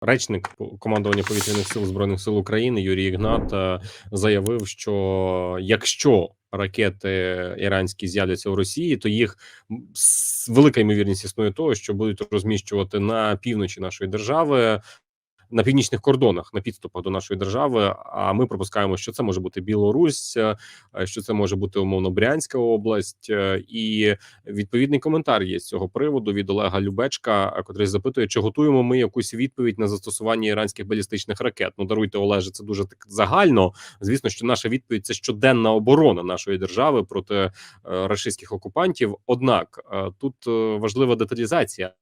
Речник командування повітряних сил збройних сил України Юрій Ігнат е, заявив, що якщо ракети іранські з'являться у Росії, то їх велика ймовірність існує того, що будуть розміщувати на півночі нашої держави на північних кордонах на підступах до нашої держави. А ми пропускаємо, що це може бути Білорусь, е, що це може бути умовно Брянська область, е, і відповідний коментар є з цього приводу від Олега Любечка, котрий запитує, чи готуємо ми якусь відповідь на застосування іранських балістичних ракет. Ну даруйте Олеже, це дуже так загально. Звісно, що наша відповідь це щоденна оборона нашої держави проти е, рашистських окупантів. Однак тут важлива деталізація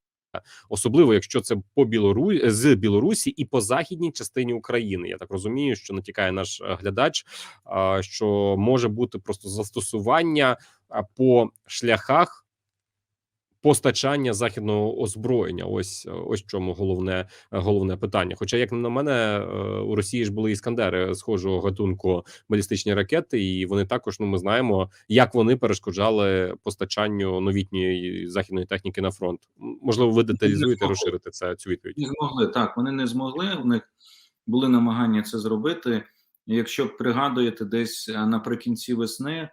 особливо якщо це по Білору... з Білорусі і по західній частині України. Я так розумію, що натякає наш е, глядач, що може бути просто застосування по шляхах постачання західного озброєння. Ось ось чому головне головне питання. Хоча, як на мене, е, у Росії ж були іскандери схожого гатунку балістичні ракети, і вони також ну ми знаємо, як вони перешкоджали постачанню новітньої західної техніки на фронт. Можливо, ви деталізуєте розширити це цю відповідь. Не змогли так. Вони не змогли. У них були намагання це зробити. Якщо пригадуєте, десь наприкінці весни.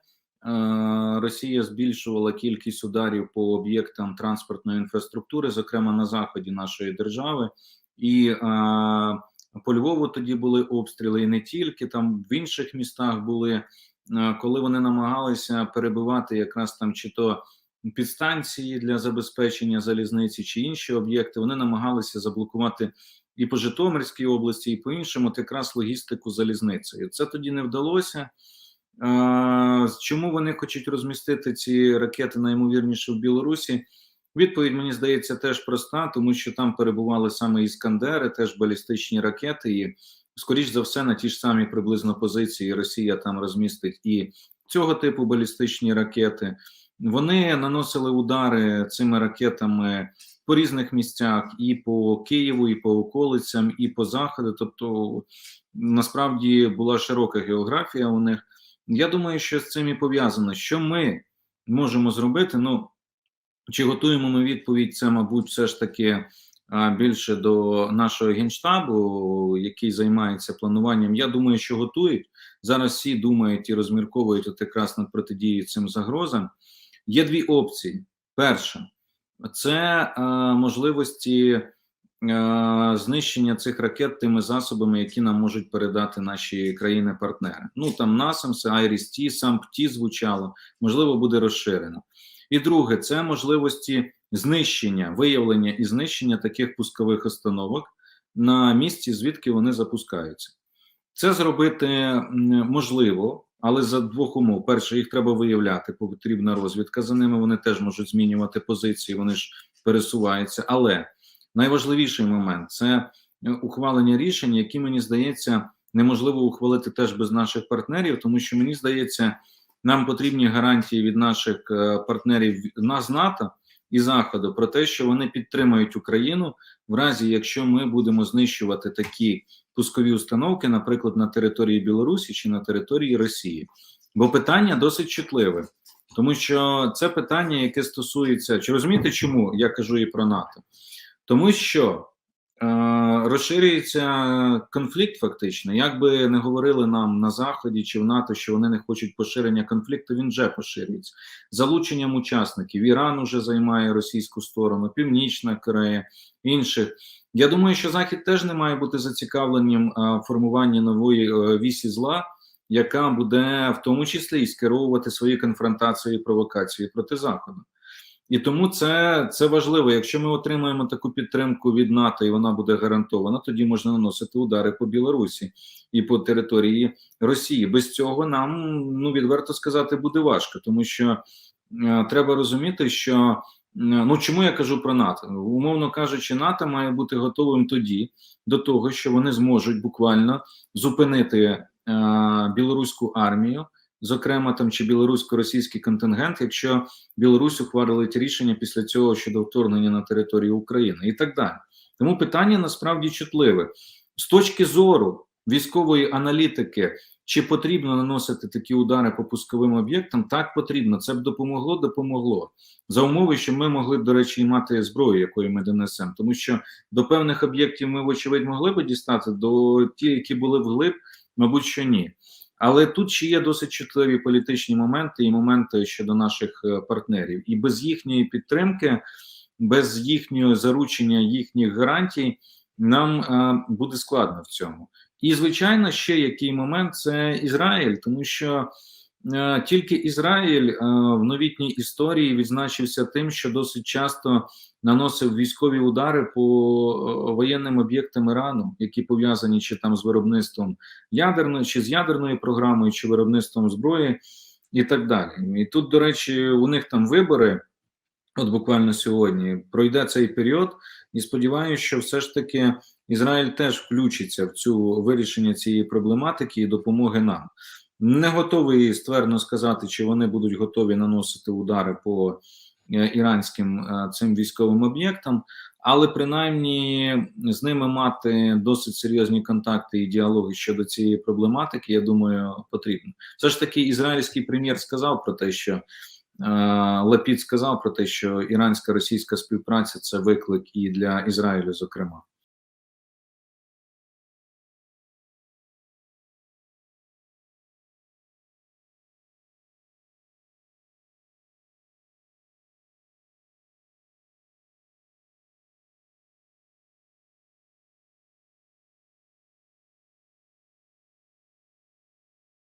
Е, Росія збільшувала кількість ударів по об'єктам транспортної інфраструктури, зокрема на заході нашої держави, і е, по Львову тоді були обстріли, і не тільки там в інших містах були, е, коли вони намагалися перебивати якраз там чи то підстанції для забезпечення залізниці, чи інші об'єкти, вони намагалися заблокувати. І по Житомирській області, і по іншому, от якраз логістику залізницею. Це тоді не вдалося. Чому вони хочуть розмістити ці ракети найімовірніше в Білорусі? Відповідь мені здається теж проста, тому що там перебували саме іскандери, теж балістичні ракети, і скоріш за все на ті ж самі приблизно позиції Росія там розмістить і цього типу балістичні ракети. Вони наносили удари цими ракетами по різних місцях, і по Києву, і по околицям, і по заходу. Тобто, насправді була широка географія у них. Я думаю, що з цим і пов'язано. Що ми можемо зробити? Ну чи готуємо ми відповідь? Це, мабуть, все ж таки більше до нашого генштабу, який займається плануванням. Я думаю, що готують зараз. Всі думають і розмірковують от якраз над протидією цим загрозам. Є дві опції: перша це е, можливості знищення цих ракет тими засобами, які нам можуть передати наші країни-партнери. Ну там NASAMS, IRIS-T, SAMP-T звучало, можливо, буде розширено. І друге, це можливості знищення, виявлення і знищення таких пускових установок на місці, звідки вони запускаються. Це зробити можливо, але за двох умов: перше, їх треба виявляти, потрібна розвідка за ними. Вони теж можуть змінювати позиції, вони ж пересуваються. Але найважливіший момент це е, ухвалення рішень, які мені здається неможливо ухвалити теж без наших партнерів, тому що мені здається, нам потрібні гарантії від наших е, партнерів з НАТО і Заходу про те, що вони підтримають Україну в разі, якщо ми будемо знищувати такі пускові установки, наприклад, на території Білорусі чи на території Росії. Бо питання досить чутливе, тому що це питання, яке стосується чи розумієте, чому я кажу і про НАТО? Тому що е, розширюється конфлікт, фактично. Як би не говорили нам на Заході чи в НАТО, що вони не хочуть поширення конфлікту, він вже поширюється залученням учасників. Іран уже займає російську сторону, Північна Корея, інших. Я думаю, що Захід теж не має бути зацікавленням е, формування нової е, вісі зла. Яка буде в тому числі і скеровувати свої конфронтації і провокації проти заходу, і тому це це важливо. Якщо ми отримаємо таку підтримку від НАТО і вона буде гарантована, тоді можна наносити удари по Білорусі і по території Росії. Без цього нам ну відверто сказати буде важко, тому що е, треба розуміти, що е, ну чому я кажу про НАТО, умовно кажучи, НАТО має бути готовим тоді до того, що вони зможуть буквально зупинити е, білоруську армію зокрема там чи білорусько-російський контингент, якщо Білорусь ухвалить рішення після цього щодо вторгнення на територію України і так далі. Тому питання насправді чутливе з точки зору військової аналітики. Чи потрібно наносити такі удари по пусковим об'єктам? Так потрібно. Це б допомогло, допомогло за умови, що ми могли б, до речі, і мати зброю, якою ми донесемо, тому що до певних об'єктів ми, вочевидь, могли би дістати, до ті, які були вглиб, мабуть, що ні. Але тут ще є досить чутливі політичні моменти і моменти щодо наших е, партнерів, і без їхньої підтримки, без їхнього заручення їхніх гарантій, нам е, буде складно в цьому. І звичайно, ще який момент це Ізраїль, тому що тільки Ізраїль е, в новітній історії відзначився тим, що досить часто наносив військові удари по е, воєнним об'єктам Ірану, які пов'язані чи там з виробництвом ядерної, чи з ядерною програмою, чи виробництвом зброї, і так далі. І тут, до речі, у них там вибори. От буквально сьогодні пройде цей період, і сподіваюся, що все ж таки Ізраїль теж включиться в цю вирішення цієї проблематики і допомоги нам. Не готовий ствердно сказати, чи вони будуть готові наносити удари по е, іранським е, цим військовим об'єктам, але принаймні з ними мати досить серйозні контакти і діалоги щодо цієї проблематики, я думаю, потрібно. Все ж таки, ізраїльський прем'єр сказав про те, що. Е, Лапід сказав про те, що ірансько-російська співпраця це виклик і для Ізраїлю, зокрема.